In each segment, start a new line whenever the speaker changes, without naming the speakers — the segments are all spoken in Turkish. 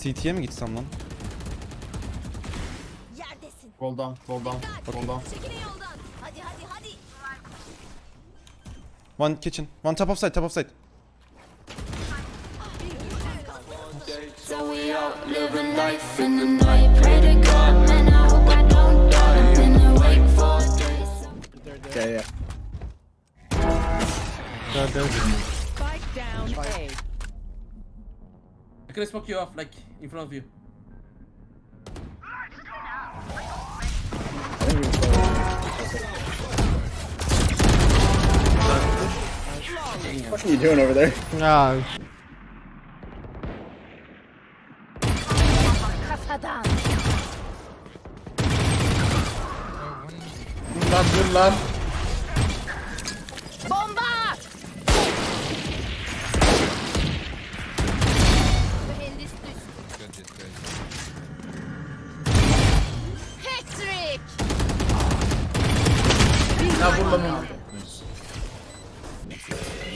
CT'ye mi gitsem lan?
Yerdesin.
Fall down, fall down, fall down.
Çekilin yoldan. Hadi hadi hadi.
One kitchen. One top of side, top of side.
So we out living life in the night. Pray to God, man, I hope I don't die. I've been awake for days.
Yeah, yeah.
Spike
I can smoke you off, like, in front of you.
What are you doing over there?
Ya ah.
Kafadan.
Lan dur lan. Ya vur lan onu.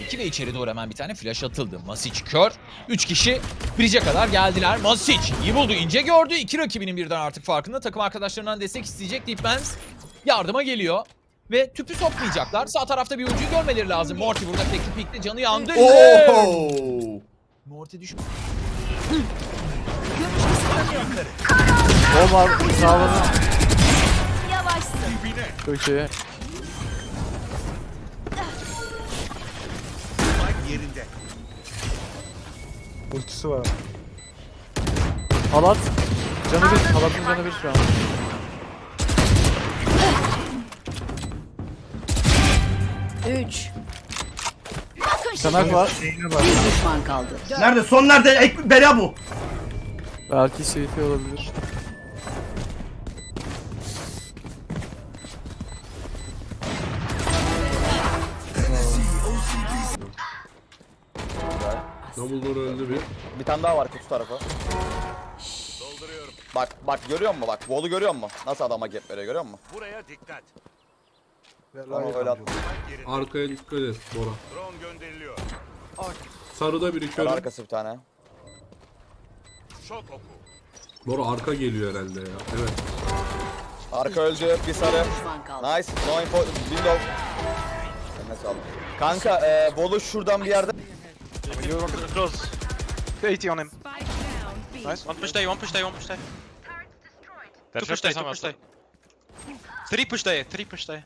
İki ve içeri doğru hemen bir tane flash atıldı. Masic kör. Üç kişi bridge'e kadar geldiler. Masic iyi buldu, ince gördü. İki rakibinin birden artık farkında. Takım arkadaşlarından destek isteyecek. Deepmans yardıma geliyor. Ve tüpü sokmayacaklar. Sağ tarafta bir oyuncuyu görmeleri lazım. Morty burada tekli pikte canı yandı.
Oho!
Morty düş.
o var sağladı.
Yavaşsın.
Çok iyi. Ultisi var. Halat. Canı bir. Halatın canı bir şu an.
Üç.
Çanak var.
Bir düşman kaldı.
Nerede? Son nerede? Ek bela bu.
Belki CT olabilir.
Dumbledore öldü bir.
Bir tane daha var kutu tarafı. Bak bak görüyor musun bak? Wall'u görüyor musun? Nasıl adama gap veriyor görüyor musun?
Buraya dikkat.
Onu öyle at.
Arkaya dikkat et Bora.
Drone gönderiliyor.
Sarıda biri kör.
Arkası bir tane.
Şok oku.
Bora arka geliyor herhalde ya. Evet.
Arka öldü. Bir sarı. Nice. No info. Window. Eline sağlık. Kanka e, Wall'u şuradan bir yerde.
Close.
80 on him.
Spike down B.
Nice.
One push day, one push day, one push day.
Two push day, two push day.
Three push day, three push day.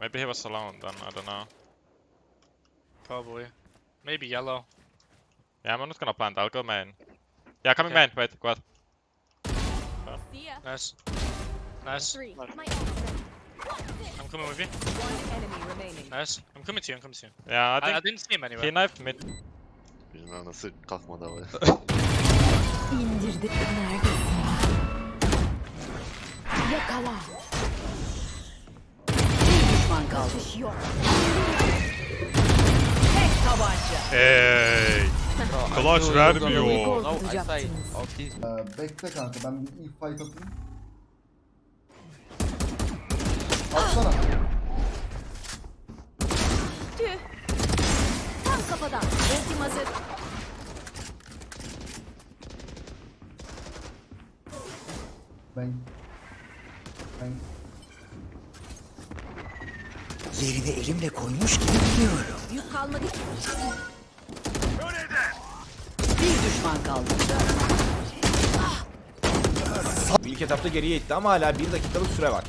Maybe he was alone then, I don't know. Probably. Maybe yellow. Yeah, I'm not gonna plant, I'll go main. Yeah, coming main, wait, go out.
See ya.
Nice. Nice.
Three.
I'm coming with you.
One enemy remaining.
Nice. I'm coming to you, I'm coming to you. Yeah, I think
didn't see him
he knifed mid.
Bizim anası kalkmadı havaya.
İndirdi. Neredesin? Yakala.
Bir düşman kaldı.
Kuş yok.
Tek tabanca.
Hey. Clutch vermiyor.
Korkutacaktınız.
bekle kanka ben bir ilk fight atayım. Atsana.
Tüh. Kafadan. Ultim hazır.
Ben. Ben.
Yerini elimle koymuş gibi biliyorum.
Yük kalmadı ki.
Bir düşman kaldı.
İlk etapta geriye itti ama hala bir dakikalık süre var.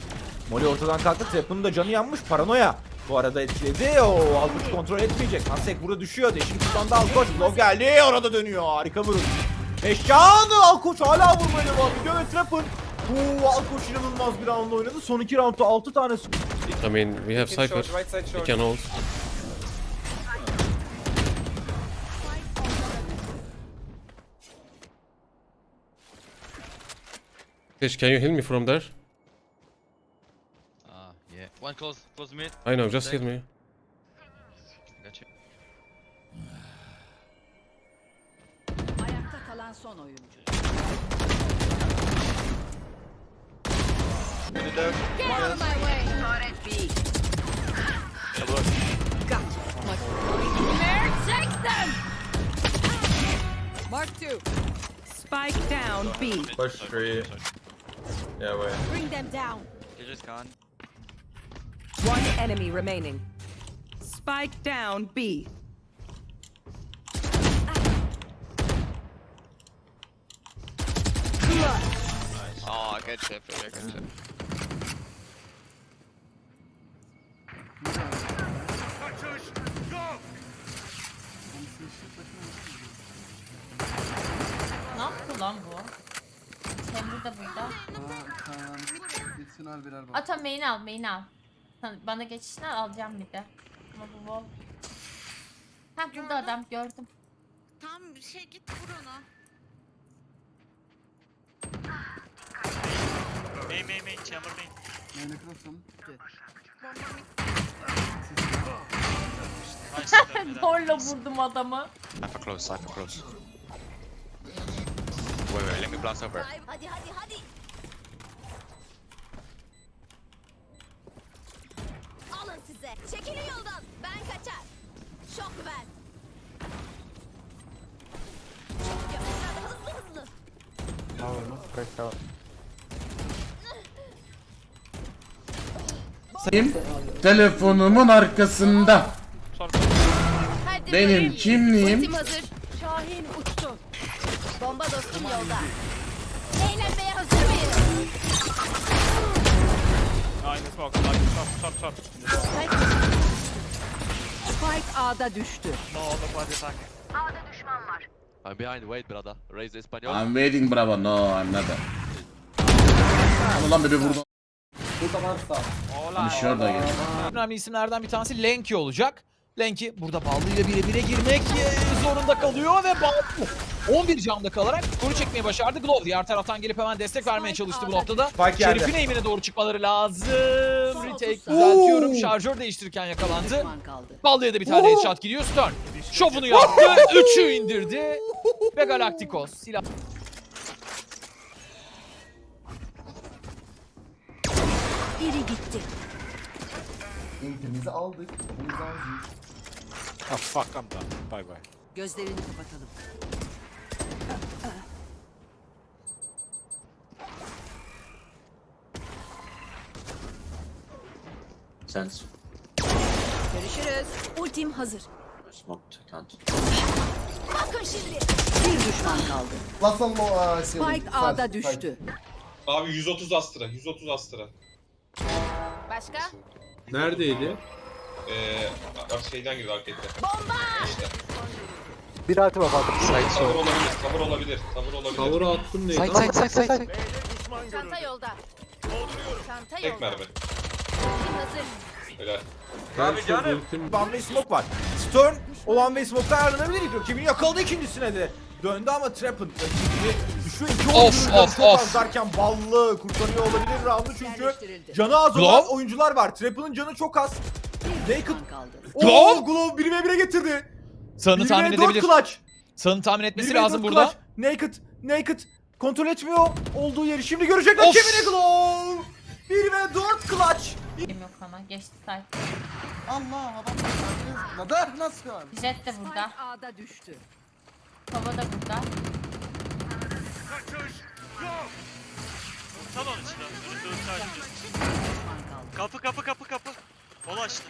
Molly ortadan kalktı. Trap'ın da canı yanmış. Paranoya. Bu arada etkiledi. O Alkoç kontrol etmeyecek. Hansek burada düşüyor. Deşin kullandı Alkoç. Log geldi. Orada dönüyor. Harika vuruş. Eşcan Alkoç hala vurmaya devam ediyor ve Trap'ın bu Alkoç inanılmaz bir round oynadı. Son iki roundda 6 tane
I mean, we have Cypher. We can ult. Fish, can you heal me from there?
Yeah. One close, close mid.
I know, just heal me.
Got you.
Ayakta kalan son oyuncu.
Get out of my way.
B. Gotcha.
Bear, take them.
Mark two. Spike down B.
Push three. Yeah, wait.
Bring them down.
You're just gone.
One enemy remaining. Spike down B.
Oh, good shit, good shit.
Ne yaptı lan bu? Kendi de burada.
Gitsin al birer
Ata main al, main al. Bana geçişini alacağım bir de. Ama bu wall. Ha burada adam gördüm.
Tam bir şey git vur onu.
Main, main, main, chamber main.
Neyine kırılsın?
Zorla vurdum adamı.
Cypher close, cypher close. Wait, wait, let me blast over.
Hadi hadi hadi. Size. Çekilin yoldan. Ben kaçar. Şok ver. Hızlı hızlı.
Telefonumun arkasında.
Hadi
Benim kimliğim-
Ultim hazır. Şahin uçtu. Bomba dostum yolda.
A'da düştü.
I'm behind, wait, brother. Raise the Espanol.
I'm waiting bravo. No, I'm not. Ulan bebe vurdu. Bir şey orada gel.
Önemli isimlerden bir tanesi Lenki olacak. Lenki burada Ballı ile birebire girmek e, zorunda kalıyor ve Ballı 11 camda kalarak skoru çekmeyi başardı. Glove diğer taraftan gelip hemen destek vermeye çalıştı bu noktada. Şerif'in aimine doğru çıkmaları lazım. Retake düzeltiyorum. Şarjör değiştirirken yakalandı. Ballı'ya da bir tane headshot gidiyor. Stern şovunu yaptı. Üçü indirdi. Ve Galacticos silah
Biri gitti.
Eğitimimizi aldık. Eğitimimizi
Oh, fuck, I'm done. Bye bye.
Gözlerini kapatalım.
Görüşürüz. Ultim hazır. Bakın şimdi.
Bir düşman kaldı.
Lasal o aa, şey.
Spike A'da düştü.
Abi 130 Astra, 130 Astra.
Başka?
Neredeydi?
Ee, şeyden girdi arcade'de.
Bomba!
Bir artı var Fatih.
Tavır olabilir, tavır olabilir, tavır olabilir.
Tavura attım neydi?
Say say say say.
Çanta yolda. Çanta
Tek
yolda.
mermi. Öyle.
Abi canım. One way smoke var. Stern o one way smoke'tan ayrılabilir. Rakibini yakaladı ikincisine de. Döndü ama rakibini düşüyor. İki canı
of,
çok
of.
az derken ballı kurtarıyor olabilir roundu çünkü canı az
Glove?
olan oyuncular var. Trap'ın canı çok az. Naked.
Glove?
Oo, Glove 1 ve 1'e getirdi.
Sağını
1
tahmin
ve 4
edebilir.
clutch.
Sağını tahmin etmesi
1 ve
lazım
4
burada.
clutch. Naked. Naked. Kontrol etmiyor olduğu yeri. Şimdi görecek
Of.
rakibini Glove. 1 ve 4 clutch.
Ultim yok ama. Geçti say.
Allah adam. Nadar nasıl?
Jet de burada.
Spike A'da düştü.
Kova da burada.
Salon içine. Önünde
Düşman kaldı.
Kapı, kapı, kapı, kapı. Kol açtı.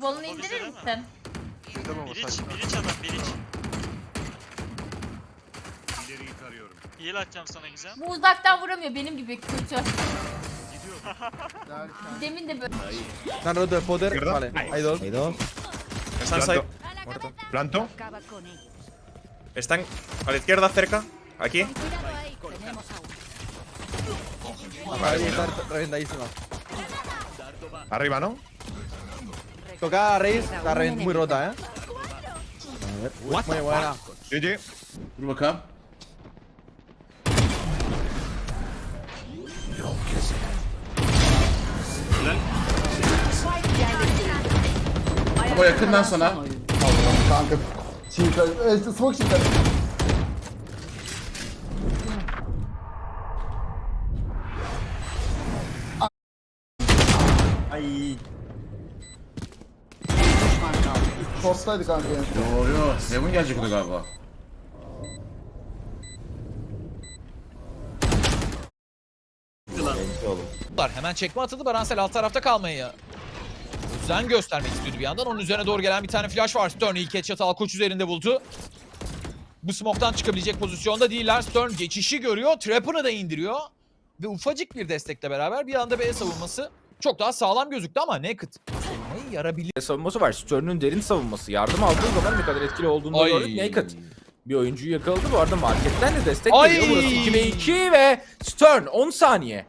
Volunu indirir misin?
Biriç, biriç adam, biriç. Heal atacağım sana güzel.
Bu uzaktan vuramıyor benim gibi kötü. Demin de böyle.
Están roto de poder. Vale, hay dos. Hay dos.
Están side. Planto. Están a la izquierda cerca. Aquí.
Vale, está reventadísima.
Arriba, ¿no?
Toca a Reis. Está revent- muy rota, eh. A ver. Muy buena.
GG.
Bu yakından sana. Kanka. Çiğ e, smoke çiğ
Ay.
Short'taydı kanka son.
Yo yo. Heaven gelecek o da galiba.
Var. Hemen çekme atıldı. Baransel alt tarafta kalmayı özen göstermek istiyordu bir yandan. Onun üzerine doğru gelen bir tane flash var. Stern ilk headshot'ı Alkoç üzerinde buldu. Bu smoke'tan çıkabilecek pozisyonda değiller. Stern geçişi görüyor. Trap'ını da indiriyor. Ve ufacık bir destekle beraber bir anda B savunması çok daha sağlam gözüktü ama Naked savunmayı yarabilir.
savunması var. Stern'ün derin savunması. Yardım aldığı zaman ne kadar etkili olduğunu
Ay.
gördük. Naked bir oyuncuyu yakaladı. Bu arada marketten de destek
Ay.
geliyor. Burası 2 ve 2 ve Stern 10 saniye.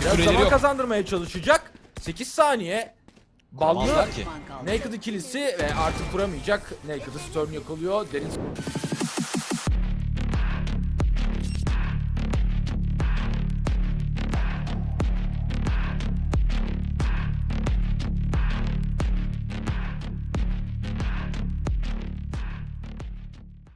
Biraz
Süreleri
zaman
yok.
kazandırmaya çalışacak. 8 saniye. Ballı
Kuramazlar ki.
Düşman kaldı.
Naked ikilisi ve artık kuramayacak. Naked'ı Stern yakalıyor. Derin